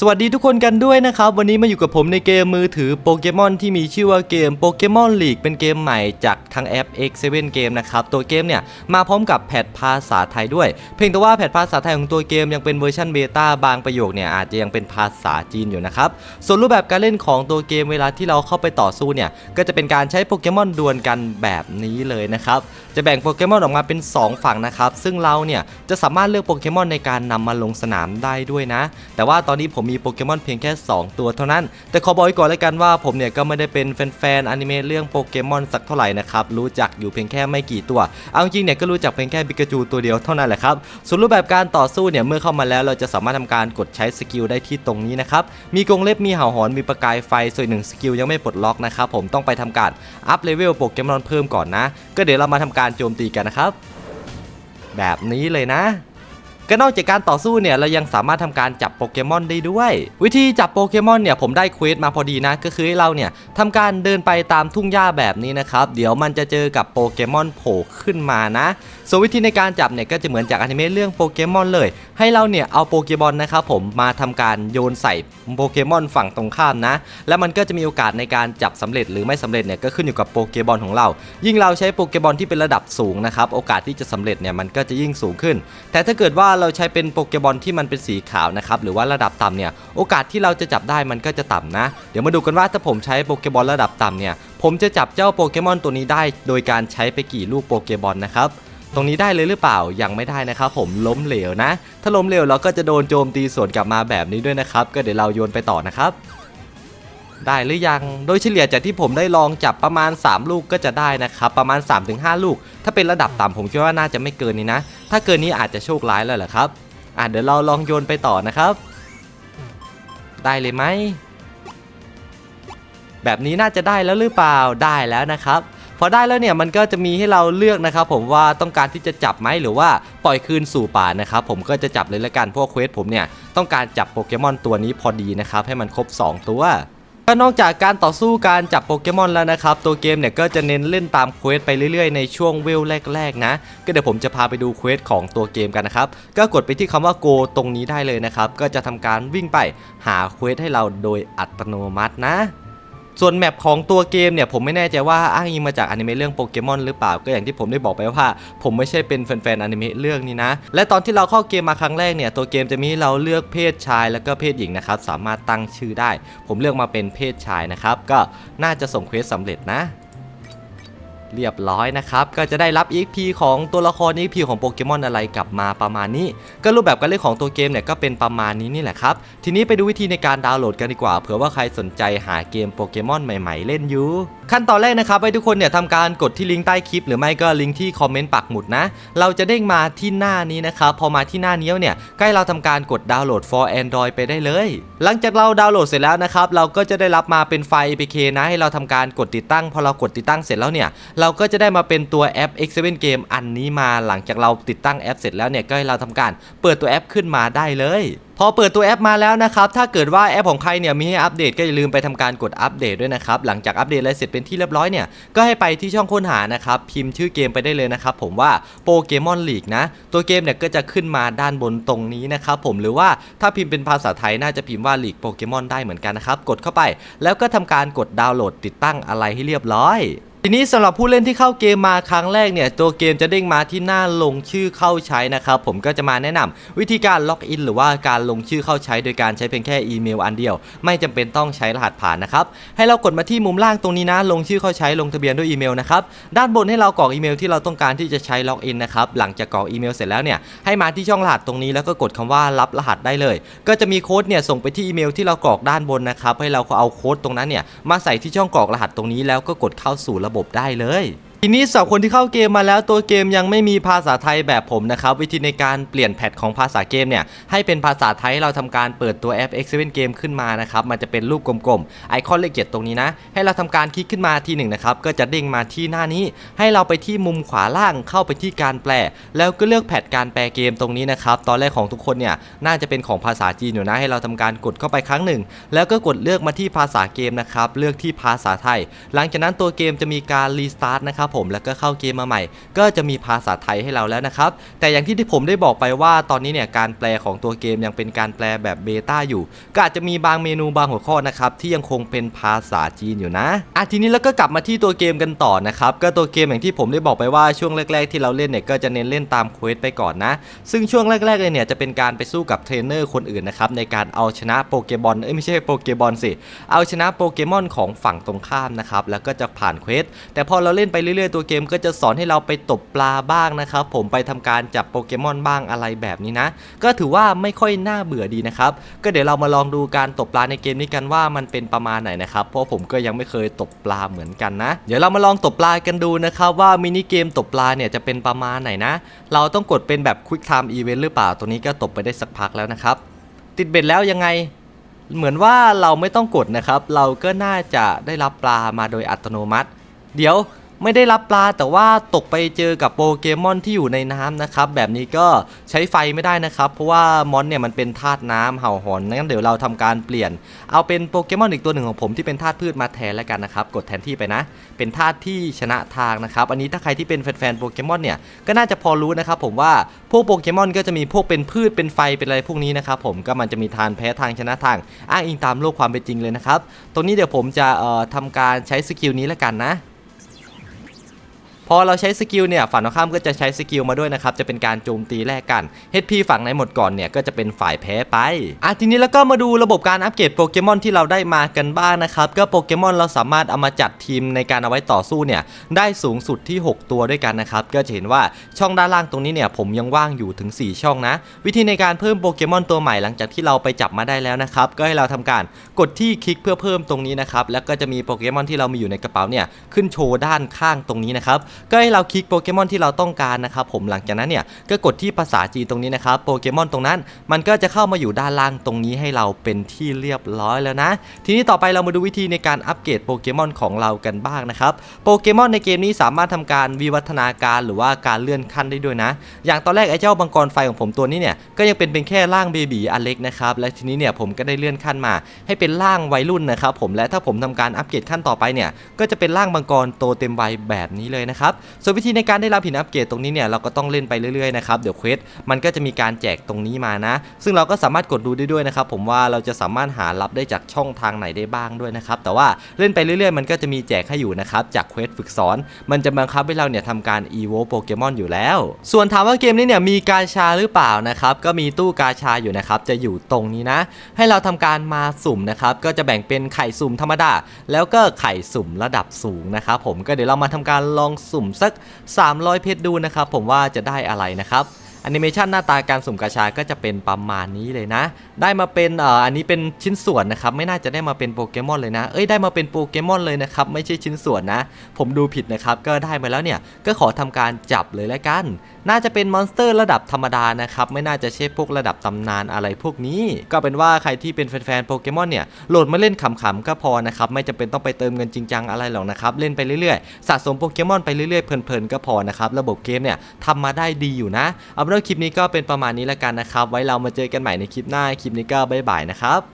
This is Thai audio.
สวัสดีทุกคนกันด้วยนะครับ วันนี้มาอยู่กับผมในเกมมือถือโปเกมอนที่มีชื่อว่าเกมโปเกมอนลีกเป็นเกมใหม่จากทางแอป X7 เกมนะครับ ตัวเกมเนี่ยมาพร้อมกับแพทภาษาไทยด้วย เพียงแต่ว่าแพทภาษาไทยของตัวเกมยังเป็นเวอร์ชันเบต้าบางประโยคเนี่ยอาจจะยังเป็นภาษาจีนอยู่นะครับ ส่วนรูปแบบการเล่นของตัวเกมเวลาที่เราเข้าไปต่อสู้เนี่ยก็จะเป็นการใช้โปเกมอนดวลกันแบบนี้เลยนะครับจะแบ่งโปเกมอนออกมาเป็น 2 ฝั่งนะครับซึ่งเราเนี่ยจะสามารถเลือกโปเกมอนในการนำมาลงสนามได้ด้วยนะ แต่ว่าตอนนี้ผมมีโปเกมอนเพียงแค่ 2 ตัวเท่านั้น แต่ขอบอกไว้ก่อนเลยกันว่าผมเนี่ยก็ไม่ได้เป็นแฟนๆอนิเมะเรื่องโปเกมอนสักเท่าไหร่นะครับรู้จักอยู่เพียงแค่ไม่กี่ตัว เอาจริงเนี่ยก็รู้จักเพียงแค่บิกาจูตัวเดียวเท่านั้นแหละครับส่วนรูปแบบการต่อสู้เนี่ยเมื่อเข้ามาแล้วเราจะสามารถทำการกดใช้สกิลได้ที่ตรงนี้นะครับมีกรงเล็บมีเห่าหอนมีประกายไฟส่วนหนึ่งสกิลยังไม่ปลดล็อกนะครับผมต้องไปทำการอัพเลเวลโปเกมอนเพิ่มก่อนนะ ก็เดี๋ยวเรามาทำการโจมตีกันนะครับแบบนี้เลยนะ ก็นอกจากการต่อสู้เนี่ยเรายังสามารถทำการจับโปเกมอนได้ด้วย วิธีจับโปเกมอนเนี่ยผมได้เควสมาพอดีนะ ก็คือให้เราเนี่ยทำการเดินไปตามทุ่งหญ้าแบบนี้นะครับเดี๋ยวมันจะเจอกับโปเกมอนโผล่ขึ้นมานะส่วนวิธีในการจับเนี่ยก็จะเหมือนจากอนิเมะเรื่องโปเกมอนเลย ให้เราเนี่ยเอาโปเกมอนนะครับผมมาทำการโยนใส่โปเกมอนฝั่งตรงข้ามนะ แล้วมันก็จะมีโอกาสในการจับสำเร็จหรือไม่สำเร็จเนี่ยก็ขึ้นอยู่กับโปเกมอนของเรา ยิ่งเราใช้โปเกมอนที่เป็นระดับสูงนะครับโอกาสที่จะสำเร็จเนี่ยมันก็จะยิ่งสูงขึ้น แต่ถ้าเกิดว่าเราใช้เป็นโปเกมอนที่มันเป็นสีขาวนะครับหรือว่าระดับต่ำเนี่ยโอกาสที่เราจะจับได้มันก็จะต่ำนะ เดี๋ยวมาดูกันว่าถ้าผมใช้โปเกมอนระดับต่ำเนี่ยผมจะจับเจ้าโปเกมอนตัวนี้ได้ โดยการใช้ไปกี่ลูกโปเกมอนนะครับตรงนี้ได้เลยหรือเปล่ายังไม่ได้นะครับผมล้มเหลวนะ ถ้าล้มเหลวเราก็จะโดนโจมตีสวนกลับมาแบบนี้ด้วยนะครับ ก็เดี๋ยวเราโยนไปต่อนะครับ ได้หรือยัง โดยเฉลี่ยจากที่ผมได้ลองจับประมาณ 3 ลูกก็จะได้นะครับ ประมาณ 3-5 ลูก ถ้าเป็นระดับต่ำผมคิดว่าน่าจะไม่เกินนี้นะ ถ้าเกินนี้อาจจะโชคร้ายแล้วแหละครับอะเดี๋ยวเราลองโยนไปต่อนะครับ ได้เลยไหมแบบนี้น่าจะได้แล้วหรือเปล่าได้แล้วนะครับ พอได้แล้วเนี่ยมันก็จะมีให้เราเลือกนะครับผมว่าต้องการที่จะจับไหมหรือว่าปล่อยคืนสู่ป่านะครับผมก็จะจับเลยละกันเพราะวกเควสผมเนี่ยต้องการจับโปเกมอนตัวนี้พอดีนะครับให้มันครบ 2 ตัว ก็นอกจากการต่อสู้การจับโปเกมอนแล้วนะครับ ตัวเกมเนี่ยก็จะเน้นเล่นตามเควสไปเรื่อยๆ ในช่วงเวลแรกๆนะ ก็เดี๋ยวผมจะพาไปดูเควสของตัวเกมกันนะครับ ก็กดไปที่คำว่า go ตรงนี้ได้เลยนะครับ ก็จะทำการวิ่งไปหาเควสให้เราโดยอัตโนมัตินะ ส่วนแมปของตัวเกมเนี่ยผมไม่แน่ใจว่าอ้างอิงมาจากอนิเมะเรื่องโปเกมอนหรือเปล่าก็อย่างที่ผมได้บอกไปว่า ผมไม่ใช่เป็นแฟนๆอนิเมะเรื่องนี้นะ และตอนที่เราเข้าเกมมาครั้งแรกเนี่ยตัวเกมจะมีเราเลือกเพศชายแล้วก็เพศหญิงนะครับสามารถตั้งชื่อได้ ผมเลือกมาเป็นเพศชายนะครับก็น่าจะส่งเควสสำเร็จนะ เรียบร้อยนะครับ ก็จะได้รับ EXP ของตัวละคร EXP ของโปเกมอนอะไรกลับมาประมาณนี้ ก็รูปแบบการเล่นของตัวเกมเนี่ยก็เป็นประมาณนี้นี่แหละครับ ทีนี้ไปดูวิธีในการดาวน์โหลดกันดีกว่าเผื่อว่าใครสนใจหาเกมโปเกมอนใหม่ๆ เล่นอยู่ ขั้นตอนแรกนะครับให้ทุกคนเนี่ยทำการกดที่ลิงก์ใต้คลิป หรือไม่ก็ลิงก์ที่คอมเมนต์ปักหมุดนะ เราจะเด้งมาที่หน้านี้นะครับพอมาที่หน้านี้เนี่ยใกล้เราทำการกดดาวน์โหลด for Android ไปได้เลย หลังจากเราดาวน์โหลดเสร็จแล้วนะครับเราก็จะได้รับมาเป็นไฟล์ APK นะให้เราทำการกดติดตั้ง พอเรากดติดตั้งเสร็จแล้วเนี่ยเราก็จะได้มาเป็นตัวแอป X7 Game อันนี้มาหลังจากเราติดตั้งแอปเสร็จแล้วเนี่ยก็ให้เราทำการเปิดตัวแอปขึ้นมาได้เลยพอเปิดตัวแอปมาแล้วนะครับ ถ้าเกิดว่าแอปของใครเนี่ยมีให้อัปเดตก็อย่าลืมไปทำการกดอัปเดตด้วยนะครับ หลังจากอัปเดตอะไรเสร็จเป็นที่เรียบร้อยเนี่ย ก็ให้ไปที่ช่องค้นหานะครับ พิมพ์ชื่อเกมไปได้เลยนะครับ ผมว่าโปเกมอนลีกนะ ตัวเกมเนี่ยก็จะขึ้นมาด้านบนตรงนี้นะครับผม หรือว่าถ้าพิมพ์เป็นภาษาไทยน่าจะพิมพ์ว่าลีกโปเกมอนได้เหมือนกันนะครับ กดเข้าไป แล้วก็ทำการกดดาวน์โหลดติดตั้งอะไรให้เรียบร้อย ทีนี้สำหรับผู้เล่นที่เข้าเกมมาครั้งแรกเนี่ยตัวเกมจะเด้งมาที่หน้าลงชื่อเข้าใช้นะครับผมก็จะมาแนะนำวิธีการล็อกอินหรือว่าการลงชื่อเข้าใช้โดยการใช้เพียงแค่อีเมลอันเดียว ไม่จำเป็นต้องใช้รหัสผ่านนะครับให้เรากดมาที่มุมล่างตรงนี้นะ ลงชื่อเข้าใช้ลงทะเบียนด้วยอีเมลนะครับด้านบนให้เรากรอกอีเมลที่เราต้องการที่จะใช้ล็อกอินนะครับหลังจากกรอกอีเมลเสร็จแล้วเนี่ยให้มาที่ช่องรหัสตรงนี้แล้วก็กดคำว่ารับรหัสได้เลย ก็จะมีโค้ดเนี่ยส่งไปที่อีเมลที่เรากรอกด้านบนนะครับให้เราเอาโค้ดตรงนั้นเนี่ยมาใส่ที่ช่องกรอกรหัสตรงนี้แล้วก็กดเข้าสู่ระบบได้เลย ทีนี้สำหรับคนที่เข้าเกมมาแล้วตัวเกมยังไม่มีภาษาไทยแบบผมนะครับวิธีในการเปลี่ยนแพทของภาษาเกมเนี่ยให้เป็นภาษาไทยเราทำการเปิดตัวแอป X7 Game ขึ้นมานะครับมันจะเป็นรูปกลมๆไอคอนเลขเจ็ดตรงนี้นะ ให้เราทำการคลิกขึ้นมาทีหนึ่งนะครับก็จะเด้งมาที่หน้านี้ ให้เราไปที่มุมขวาล่างเข้าไปที่การแปล แล้วก็เลือกแพทการแปลเกมตรงนี้นะครับตอนแรกของทุกคนเนี่ยน่าจะเป็นของภาษาจีนอยู่นะให้เราทำการกดเข้าไปครั้งหนึ่ง แล้วก็กดเลือกมาที่ภาษาเกมนะครับเลือกที่ภาษาไทย หลังจากนั้นตัวเกมจะมีการรีสตาร์ทนะครับผมแล้วก็เข้าเกมมาใหม่ ก็จะมีภาษาไทยให้เราแล้วนะครับ แต่อย่างที่ที่ผมได้บอกไปว่าตอนนี้เนี่ยการแปลของตัวเกมยังเป็นการแปลแบบเบต้าอยู่ ก็อาจจะมีบางเมนูบางหัวข้อนะครับที่ยังคงเป็นภาษาจีนอยู่นะอะทีนี้แล้วก็กลับมาที่ตัวเกมกันต่อนะครับก็ตัวเกมอย่างที่ผมได้บอกไปว่าช่วงแรก ๆ ที่เราเล่นเนี่ยก็จะเน้นเล่นตามเควสไปก่อนนะ ซึ่งช่วงแรกๆเลยเนี่ยจะเป็นการไปสู้กับเทรนเนอร์คนอื่นนะครับในการเอาชนะโปเกบอลเอ้ยไม่ใช่โปเกบอลสิเอาชนะโปเกมอนของฝั่งตรงข้ามนะครับแล้วก็จะผ่านเควสแต่พอเราเล่นไปเรื่อยๆ ตัวเกมก็จะสอนให้เราไปตบปลาบ้างนะครับผมไปทำการจับโปเกมอนบ้างอะไรแบบนี้นะ ก็ถือว่าไม่ค่อยน่าเบื่อดีนะครับ ก็เดี๋ยวเรามาลองดูการตกปลาในเกมนี้กันว่ามันเป็นประมาณไหนนะครับ เพราะผมก็ยังไม่เคยตกปลาเหมือนกันนะ เดี๋ยวเรามาลองตกปลากันดูนะครับว่ามินิเกมตกปลาเนี่ยจะเป็นประมาณไหนนะ เราต้องกดเป็นแบบ Quick Time Event หรือเปล่า ตัวนี้ก็ตกไปได้สักพักแล้วนะครับ ติดเบ็ดแล้วยังไงเหมือนว่าเราไม่ต้องกดนะครับ เราก็น่าจะได้รับปลามาโดยอัตโนมัติ เดี๋ยว ไม่ได้รับปลาแต่ว่าตกไปเจอกับโปเกมอนที่อยู่ในน้ำนะครับ แบบนี้ก็ใช้ไฟไม่ได้นะครับ เพราะว่ามอนเนี่ยมันเป็นธาตุน้ำเห่าหอนงั้นเดี๋ยวเราทำการเปลี่ยน เอาเป็นโปเกมอนอีกตัวหนึ่งของผมที่เป็นธาตุพืชมาแทนแล้วกันนะครับ กดแทนที่ไปนะ เป็นธาตุที่ชนะทางนะครับ อันนี้ถ้าใครที่เป็นแฟนๆโปเกมอนเนี่ยก็น่าจะพอรู้นะครับ ผมว่าพวกโปเกมอนก็จะมีพวกเป็นพืชเป็นไฟเป็นอะไรพวกนี้นะครับผมก็มันจะมีทานแพ้ทางชนะทาง อ้างอิงตามโลกความเป็นจริงเลยนะครับตรงนี้เดี๋ยวผมจะเอ่อทำการใช้สกิลนี้แล้วกันนะ พอเราใช้สกิลเนี่ยฝั่งตรงข้ามก็จะใช้สกิลมาด้วยนะครับจะเป็นการโจมตีแลกกัน HP ฝั่งไหนหมดก่อนเนี่ยก็จะเป็นฝ่ายแพ้ไปอะทีนี้แล้วก็มาดูระบบการอัปเกรดโปเกมอนที่เราได้มากันบ้างนะครับก็โปเกมอนเราสามารถเอามาจัดทีมในการเอาไว้ต่อสู้เนี่ยได้สูงสุดที่ 6 ตัวด้วยกันนะครับก็จะเห็นว่าช่องด้านล่างตรงนี้เนี่ยผมยังว่างอยู่ถึง 4 ช่องนะ วิธีในการเพิ่มโปเกมอนตัวใหม่หลังจากที่เราไปจับมาได้แล้วนะครับก็ให้เราทำการกดที่คลิกเพื่อเพิ่มตรงนี้นะครับแล้วก็จะมีโปเกมอนที่เรามีอยู่ในกระเป๋าเนี่ยขึ้นโชว์ด้านข้างตรงนี้นะครับก็ให้เราคลิกโปเกมอนที่เราต้องการนะครับผมหลังจากนั้นเนี่ยก็กดที่ภาษาจีนตรงนี้นะครับโปเกมอนตรงนั้น มันก็จะเข้ามาอยู่ด้านล่างตรงนี้ให้เราเป็นที่เรียบร้อยแล้วนะ ทีนี้ต่อไปเรามาดูวิธีในการอัปเกรดโปเกมอนของเรากันบ้างนะครับโปเกมอนในเกมนี้สามารถทำการวิวัฒนาการหรือว่าการเลื่อนขั้นได้ด้วยนะ อย่างตอนแรกไอ้เจ้าบังกรไฟของผมตัวนี้เนี่ยก็ยังเป็นเป็นแค่ร่างเบบีอันเล็กนะครับและทีนี้เนี่ยผมก็ได้เลื่อนขั้นมา ให้เป็นร่างวัยรุ่นนะครับผมและถ้าผมทำการอัปเกรดขั้นต่อไปเนี่ยก็จะเป็นร่างมังกรโตเต็มวัยแบบนี้เลยนะครับส่วนวิธีในการได้รับหินอัปเกรดตรงนี้เนี่ยเราก็ต้องเล่นไปเรื่อยๆนะครับเดี๋ยวเควสมันก็จะมีการแจกตรงนี้มานะ ซึ่งเราก็สามารถกดดูได้ด้วยนะครับผมว่าเราจะสามารถหารับได้จากช่องทางไหนได้บ้างด้วยนะครับแต่ว่าเล่นไปเรื่อยๆ มันก็จะมีแจกให้อยู่นะครับจากเควสฝึกสอน มันจะบังคับให้เราเนี่ยทำการ evo โปเกมอนอยู่แล้ว ส่วนถามว่าเกมนี้เนี่ยมีกาชาหรือเปล่านะครับก็มีตู้กาชาอยู่นะครับจะอยู่ตรงนี้นะ ให้เราทำการมาสุ่มนะครับก็จะแบ่งเป็นไข่สุ่มธรรมดา แล้วก็ไข่สุ่มระดับสูงนะครับผมก็เดี๋ยวเรามาทำการลองสุ่มสัก 300 เพชรดูนะครับผมว่าจะได้อะไรนะครับแอนิเมชันหน้าตาการสุ่มกาชาก็จะเป็นประมาณนี้เลยนะ ได้มาเป็นเอ่ออันนี้เป็นชิ้นส่วนนะครับ ไม่น่าจะได้มาเป็นโปเกมอนเลยนะ เอ้ยได้มาเป็นโปเกมอนเลยนะครับ ไม่ใช่ชิ้นส่วนนะ ผมดูผิดนะครับ ก็ได้มาแล้วเนี่ย ก็ขอทำการจับเลยแล้วกัน น่าจะเป็นมอนสเตอร์ระดับธรรมดานะครับ ไม่น่าจะใช่พวกระดับตำนานอะไรพวกนี้ ก็เป็นว่าใครที่เป็นแฟนๆโปเกมอนเนี่ยโหลดมาเล่นขำๆก็พอนะครับ ไม่จำเป็นต้องไปเติมเงินจริงจังอะไรหรอกนะครับ เล่นไปเรื่อยๆ สะสมโปเกมอนไปเรื่อยๆ เพลินๆก็พอนะครับ ระบบเกมเนี่ยทำมาได้ดีอยู่นะ เอาเป็นว่าคลิปนี้ก็เป็นประมาณนี้แล้วกันนะครับ ไว้เรามาเจอกันใหม่ในคลิปหน้า คลิปนี้ก็บ๊ายบายนะครับ